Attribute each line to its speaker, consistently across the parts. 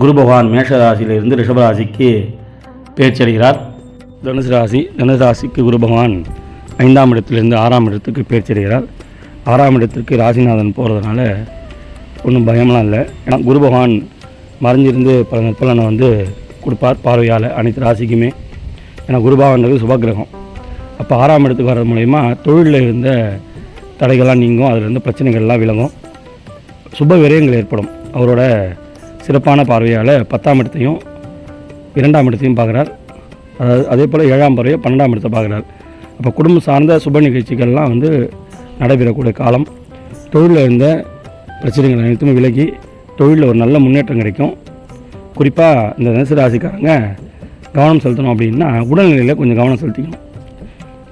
Speaker 1: குரு பகவான் மேஷராசியிலிருந்து ரிஷபராசிக்கு பேச்சடைகிறார் தனுசு ராசி தனுசு ராசிக்கு குரு பகவான் ஐந்தாம் இடத்திலிருந்து ஆறாம் இடத்துக்கு பேச்சடைகிறார் ஆறாம் இடத்திற்கு ராசிநாதன் போகிறதுனால ஒன்றும் பயம்லாம் இல்லை. ஏன்னா குரு பகவான் மறைஞ்சிருந்து பல நற்பலனை வந்து கொடுப்பார் பார்வையால் அனைத்து ராசிக்குமே. ஏன்னா குரு பகவான்றது சுபகிரகம். அப்போ ஆறாம் இடத்துக்கு வர்றது மூலயமா தொழிலில் இருந்த தடைகள்லாம் நீங்கும் அதில் இருந்து பிரச்சனைகள்லாம் விளங்கும் சுப விரயங்கள் ஏற்படும். அவரோட சிறப்பான பார்வையால் பத்தாம் இடத்தையும் இரண்டாம் இடத்தையும் பார்க்குறார். அதாவது அதே போல் ஏழாம் பார்வையை பன்னெண்டாம் இடத்தை பார்க்குறார். அப்போ குடும்பம் சார்ந்த சுப நிகழ்ச்சிகள்லாம் வந்து நடைபெறக்கூடிய காலம். தொழிலில் இருந்த பிரச்சனைகள் அனைத்தும் விலகி தொழிலில் ஒரு நல்ல முன்னேற்றம் கிடைக்கும். குறிப்பாக இந்த தனுசு ராசிக்காரங்க கவனம் செலுத்தணும் அப்படின்னா உடல்நிலையில் கொஞ்சம் கவனம் செலுத்திக்கணும்.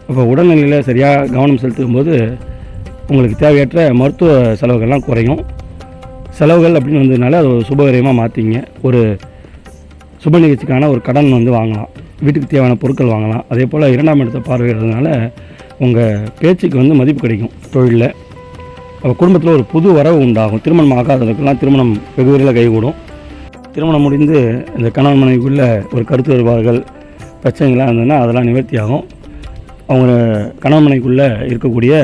Speaker 1: அப்போ உடல்நிலையில் சரியாக கவனம் செலுத்தும் போது உங்களுக்கு தேவையற்ற மருத்துவ செலவுகள்லாம் குறையும். செலவுகள் அப்படின்னு வந்ததுனால அது ஒரு சுபகரியமாக மாற்றிங்க ஒரு சுப நிகழ்ச்சிக்கான ஒரு கடன் வந்து வாங்கலாம். வீட்டுக்கு தேவையான பொருட்கள் வாங்கலாம். அதே போல் இரண்டாம் இடத்தை பார்வையிடுறதுனால உங்கள் பேச்சுக்கு வந்து மதிப்பு கிடைக்கும். தொழிலில். அப்போ குடும்பத்தில் ஒரு புது வரவு உண்டாகும். திருமணம் ஆகாதவர்களுக்கெல்லாம் திருமணம் வெகு விரைவில் கைகூடும். திருமணம் முடிந்து இந்த கணவன் மனைவிக்குள்ள ஒரு கருத்து வேறுபாடுகள் பிரச்சனைகள்லாம் இருந்ததுன்னா அதெல்லாம் நிவர்த்தி ஆகும். அவங்க கணவன் மனைவிக்குள்ளே இருக்கக்கூடிய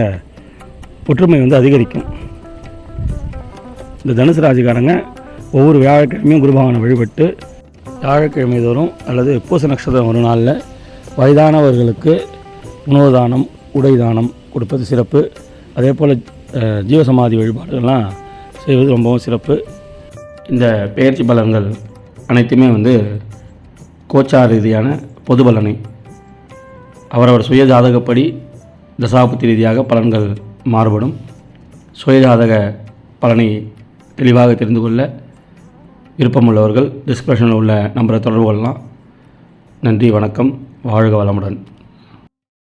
Speaker 1: ஒற்றுமை வந்து அதிகரிக்கும். இந்த தனுசு ராசிக்காரங்க ஒவ்வொரு வியாழக்கிழமையும் குருபகவானை வழிபட்டு வியாழக்கிழமை தோறும் அல்லது பூச நட்சத்திரம் ஒரு நாளில் வயதானவர்களுக்கு உணவு தானம் உடை தானம் கொடுப்பது சிறப்பு. அதே போல் ஜீவசமாதி வழிபாடுகள்லாம் செய்வது ரொம்பவும் சிறப்பு. இந்த பெயர்ச்சி பலன்கள் அனைத்துமே வந்து கோச்சார் ரீதியான பொது பலனை. அவரவர் சுய ஜாதகப்படி தசாபுத்தி ரீதியாக பலன்கள் மாறுபடும். சுயஜாதக பலனை தெளிவாக தெரிந்து கொள்ள விருப்பமுள்ளவர்கள் டிஸ்கிரிப்ஷனில் உள்ள நம்பரை தொடர்பு கொள்ளலாம். நன்றி வணக்கம். வாழ்க வளமுடன்.